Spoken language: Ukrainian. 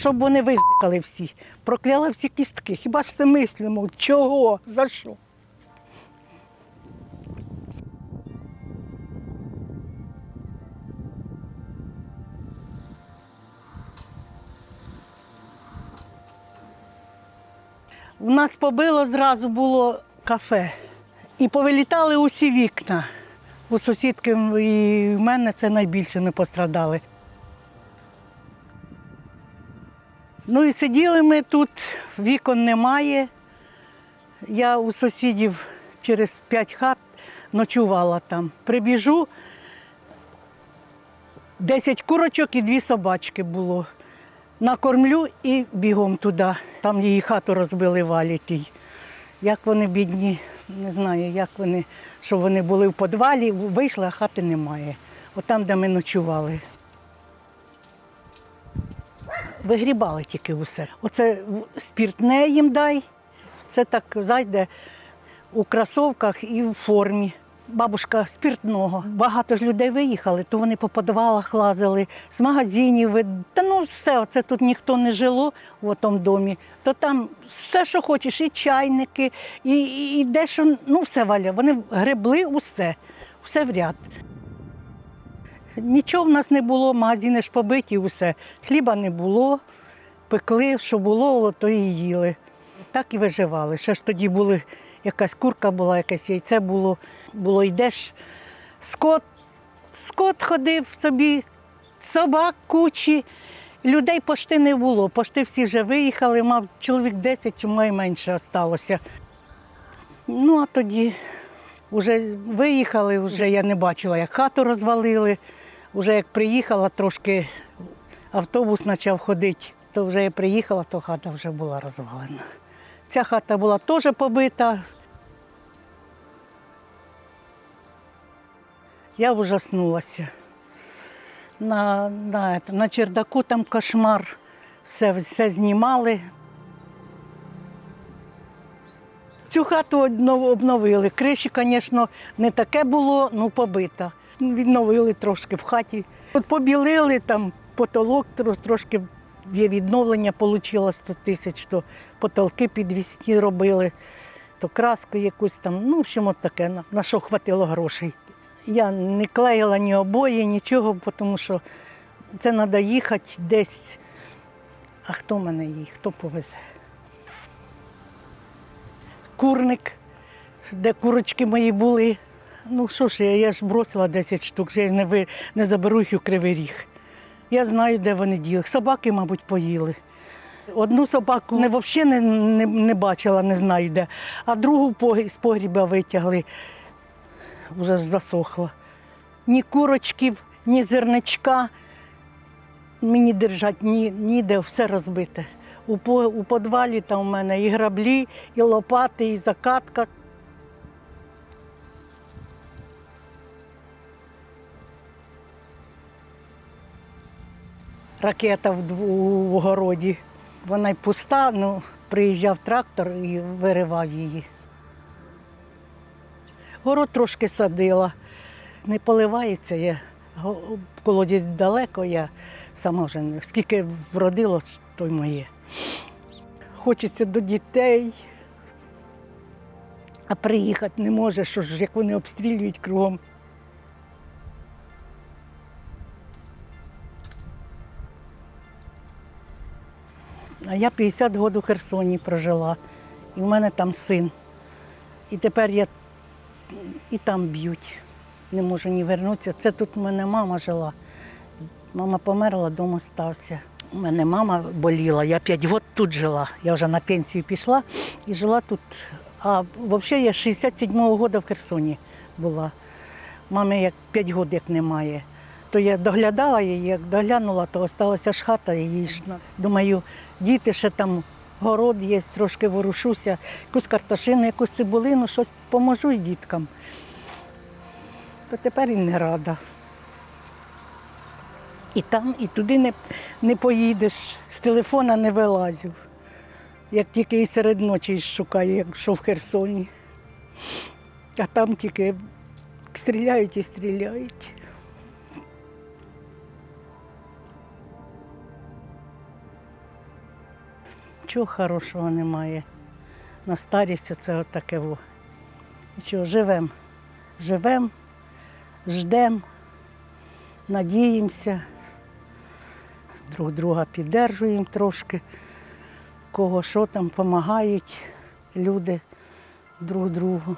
щоб вони виздихали всі. Прокляли всі кістки. Хіба ж це мислимо? Чого? За що? У нас побило зразу було кафе. І повилітали усі вікна. У сусідки і в мене це найбільше ми пострадали. Ну і сиділи ми тут, вікон немає. Я у сусідів через п'ять хат ночувала там. Прибіжу, 10 курочок і дві собачки було. Накормлю і бігом туди. Там її хату розбили валітій. Як вони бідні, не знаю, як вони, що вони були в підвалі, вийшли, а хати немає. Отам, де ми ночували. Вигрібали тільки усе. Оце спіртне їм дай. Це так зайде у кросовках і в формі. Бабушка спіртного. Багато ж людей виїхали, то вони по підвалах лазили, з магазинів. Та ну все, це тут ніхто не жило в тому домі. То там все, що хочеш, і чайники, і, і, і дещо, ну все валя. Вони гребли усе, все в ряд. Нічого в нас не було, магазини ж побиті, усе. Хліба не було, пекли, що було, то і їли. Так і виживали. Ще ж тоді були, якась курка була, якесь яйце було. Було йдеш, скот, скот ходив собі, собак кучі. Людей пошти не було. Пошти всі вже виїхали, мав чоловік 10 чи менше залишилося. Ну, а тоді вже виїхали, вже я не бачила, як хату розвалили. Вже як приїхала, трошки автобус почав ходити, то вже я приїхала, то хата вже була розвалена. Ця хата була теж побита. Я ужаснулася. На, на, на чердаку там кошмар, все, все знімали. Цю хату обновили. Криші, звісно, не таке було, ну побита. Відновили трошки в хаті. От побілили там потолок, трошки є відновлення, вийшло 100 тисяч, то потолки підвісні робили, то краску якусь там, ну, в общем, от таке, на, що хватило грошей. Я не клеїла ні обої, нічого, тому що це треба їхати десь. А хто мене їх, хто повезе? Курник, де курочки мої були. Ну що ж, я, я ж бросила 10 штук, я не, ви, не заберу їх у кривий ріг. Я знаю, де вони діли. Собаки, мабуть, поїли. Одну собаку не, взагалі не, не, не бачила, не знаю де, а другу з погріба витягли, вже засохла. Ні курочків, ні зерничка мені держать ні, ніде, все розбите. У, у підвалі там у мене і граблі, і лопати, і закатка. Ракета в, в городі. Вона й пуста, ну, приїжджав трактор і виривав її. Город трошки садила. Не поливається я. Колодязь далеко, я сама вже не. Скільки вродило, то й моє. Хочеться до дітей, а приїхати не може, що ж, як вони обстрілюють кругом. А я 50 років у Херсоні прожила, і в мене там син. І тепер я і там б'ють. Не можу ні вернутися. Це тут у мене мама жила. Мама померла, вдома стався. У мене мама боліла, я 5 років тут жила. Я вже на пенсію пішла і жила тут. А взагалі я 67-го року в Херсоні була. Мами як 5 років як немає. То я доглядала її, як доглянула, то залишилася ж хата її Думаю, діти ще там город є, трошки ворушуся, якусь картошину, якусь цибулину, щось поможу й діткам. То тепер і не рада. І там, і туди не, не поїдеш, з телефона не вилазив. Як тільки і серед ночі шукаю, якщо в Херсоні. А там тільки стріляють і стріляють. Нічого хорошого немає. На старість оце отаке во. Нічого, живемо. Живемо, ждемо, надіємося, друг друга піддержуємо трошки, кого що там допомагають люди друг другу.